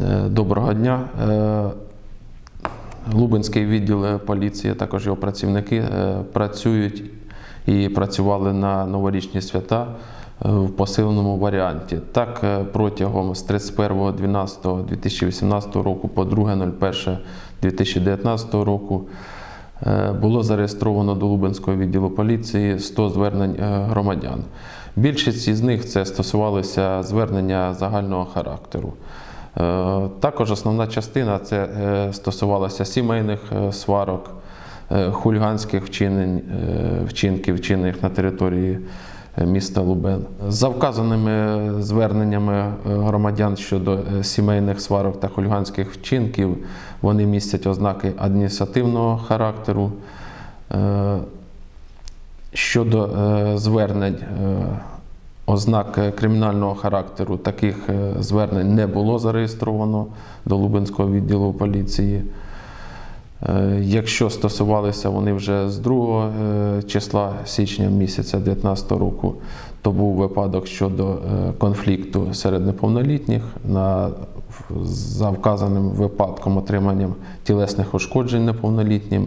Е, Доброго дня. Е, Лубенський відділ поліції, також його працівники е, працюють і працювали на новорічні свята е, в посиленому варіанті. Так, е, протягом з 31.12.2018 року по 2.01.2019 року е, було зареєстровано до Лубенського відділу поліції 100 звернень е, громадян. Більшість із них це стосувалися звернення загального характеру. Е, Також основна частина це е, стосувалася сімейних е, сварок, хуліганських вчинень, вчинків, вчинених на території міста Лубен. За вказаними зверненнями громадян щодо сімейних сварок та хуліганських вчинків, вони містять ознаки адміністративного характеру. Щодо звернень ознак е, кримінального характеру, таких е, звернень не було зареєстровано до Лубенського відділу поліції. Е, Якщо стосувалися вони вже з 2 е, числа січня місяця 2019 року, то був випадок щодо конфлікту серед неповнолітніх на за вказаним випадком отриманням тілесних ушкоджень неповнолітнім,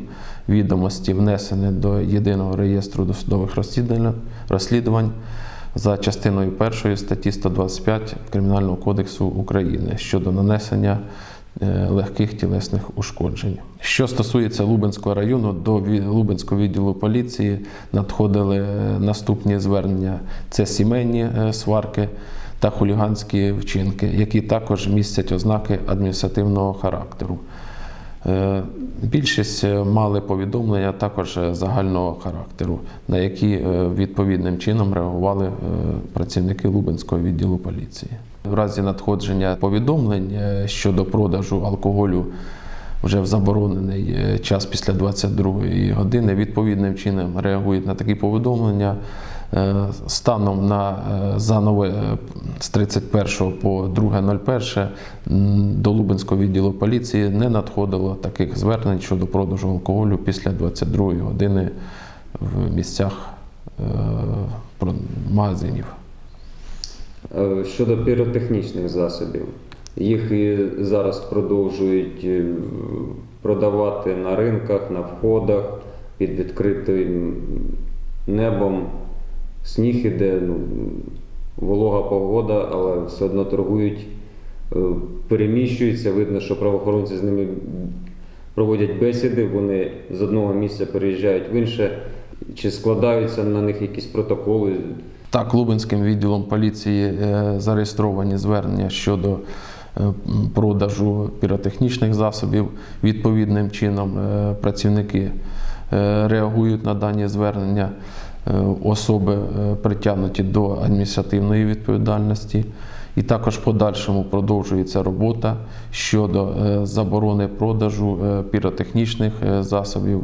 відомості внесені до єдиного реєстру досудових розслідувань за частиною 1 статті 125 Кримінального кодексу України щодо нанесення е, легких тілесних ушкоджень. Що стосується Лубенського району, до Лубенського відділу поліції надходили е, наступні звернення: це сімейні е, сварки та хуліганські вчинки, які також містять ознаки адміністративного характеру. Е, Більшість е, мали повідомлення також е, загального характеру, на які відповідним чином реагували працівники Лубенського відділу поліції. В разі надходження повідомлень щодо продажу алкоголю вже в заборонений час після 22-ї години відповідним чином реагують на такі повідомлення. Е, Станом на е, за нове е, з 31 по 2.01 до Лубенського відділу поліції не надходило таких звернень щодо продажу алкоголю після 22 години в місцях магазинів. Щодо піротехнічних засобів, їх і зараз продовжують продавати на ринках, на входах під відкритим небом. Сніг іде, ну, волога погода, але все одно торгують, е, переміщуються. Видно, що правоохоронці з ними проводять бесіди, вони з одного місця переїжджають в інше. Чи складаються на них якісь протоколи? Так, Лубенським відділом поліції е, зареєстровані звернення щодо е, продажу піротехнічних засобів. Відповідним чином працівники реагують на дані звернення. Е, Особи е, притягнуті до адміністративної відповідальності. І також в подальшому продовжується робота щодо е, заборони продажу піротехнічних засобів.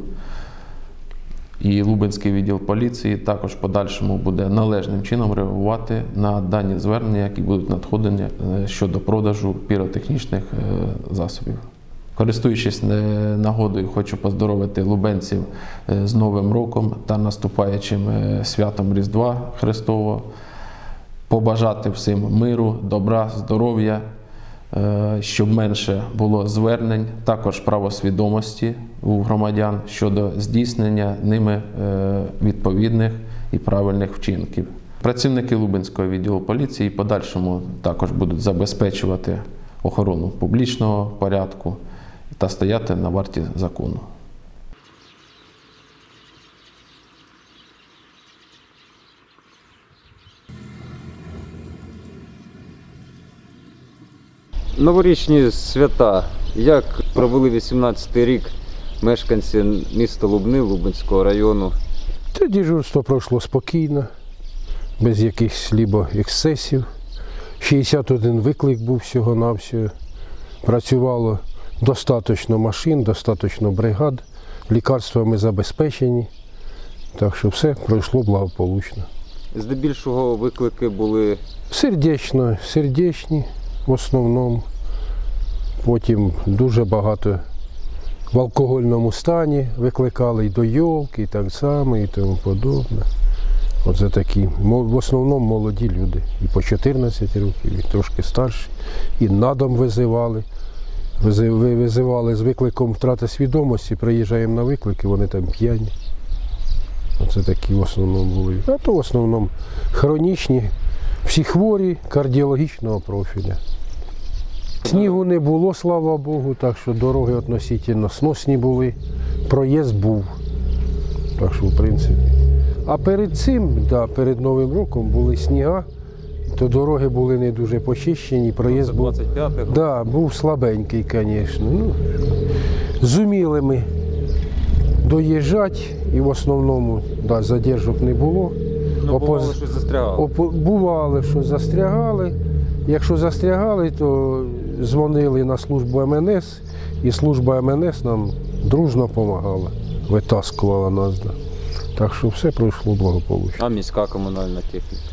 І Лубенський відділ поліції також в подальшому буде належним чином реагувати на дані звернення, які будуть надходені щодо продажу піротехнічних засобів. Користуючись е, нагодою, хочу поздоровити лубенців е, з Новим роком та наступаючим е, святом Різдва Христового, побажати всім миру, добра, здоров'я, щоб менше було звернень, також правосвідомості у громадян щодо здійснення ними відповідних і правильних вчинків. Працівники Лубенського відділу поліції подальшому також будуть забезпечувати охорону публічного порядку та стояти на варті закону. Новорічні свята. Як провели 18-й рік мешканці міста Лубни Лубенського району? Те дежурство пройшло спокійно, без якихось либо ексцесів. 61 виклик був всього-навсього. Працювало достатньо машин, достатньо бригад, лікарствами забезпечені. Так що все пройшло благополучно. Здебільшого виклики були Сердечно, сердечні в основному. Потім дуже багато в алкогольному стані викликали і до йолки, і так само, і тому подобне. Оце такі, в основному молоді люди. І по 14 років, і трошки старші. І на дом визивали. Визи- ви- Визивали з викликом втрати свідомості, приїжджаємо на виклики, вони там п'яні. Оце такі в основному були. А то в основному хронічні, всі хворі кардіологічного профіля. Снігу не було, слава Богу, так що дороги относительно сносні були. Проїзд був. Так що, в принципі. А перед цим, да, перед Новим роком були сніга, то дороги були не дуже почищені, проїзд був. 25-х. Да, був слабенький, звісно. Ну, зуміли ми доїжджати і в основному да, задержок не було. Ну, Опоз- бувало, що застрягало. Опо- Бували, що застрягали. Якщо застрягали, то дзвонили на службу МНС, і служба МНС нам дружно допомагала, витаскувала нас. Да. Так що все пройшло благополучно. А міська комунальна техніка.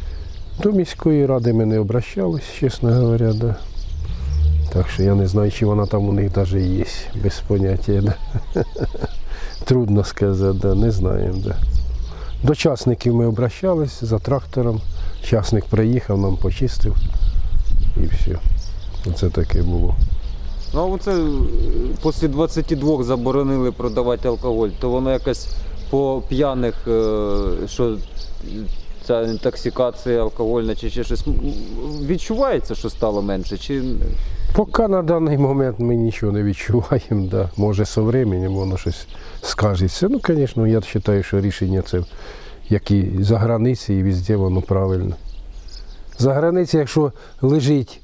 До міської ради ми не обращались, чесно говоря. Да. Так що я не знаю, чи вона там у них навіть є, без поняття. Да. Трудно сказати, да, не знаємо. Да. До часників ми обращались за трактором. Часник приїхав, нам почистив і все. Оце таке було. Ну, а оце е, після 22 заборонили продавати алкоголь, то воно якось по п'яних, е, що ця інтоксикація алкогольна чи ще щось відчувається, що стало менше? Чи Поки на даний момент ми нічого не відчуваємо. Да. Може, з временем воно щось скажеться. Ну, звісно, я вважаю, що рішення це як і за границі, і везде воно правильно. За границею, якщо лежить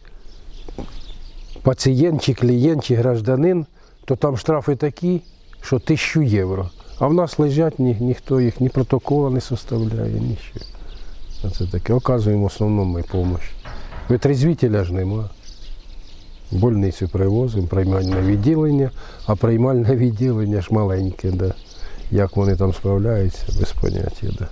пацієнт, чи клієнт, чи гражданин, то там штрафи такі, що тисячу євро. А в нас лежать, ні, ніхто їх ні протокола не составляє, нічого. Оце таке. Оказуємо в основному ми допомогу. Витрезвітеля ж нема. Больницю привозимо, приймальне відділення, а приймальне відділення ж маленьке, да. як вони там справляються, без поняття. Да.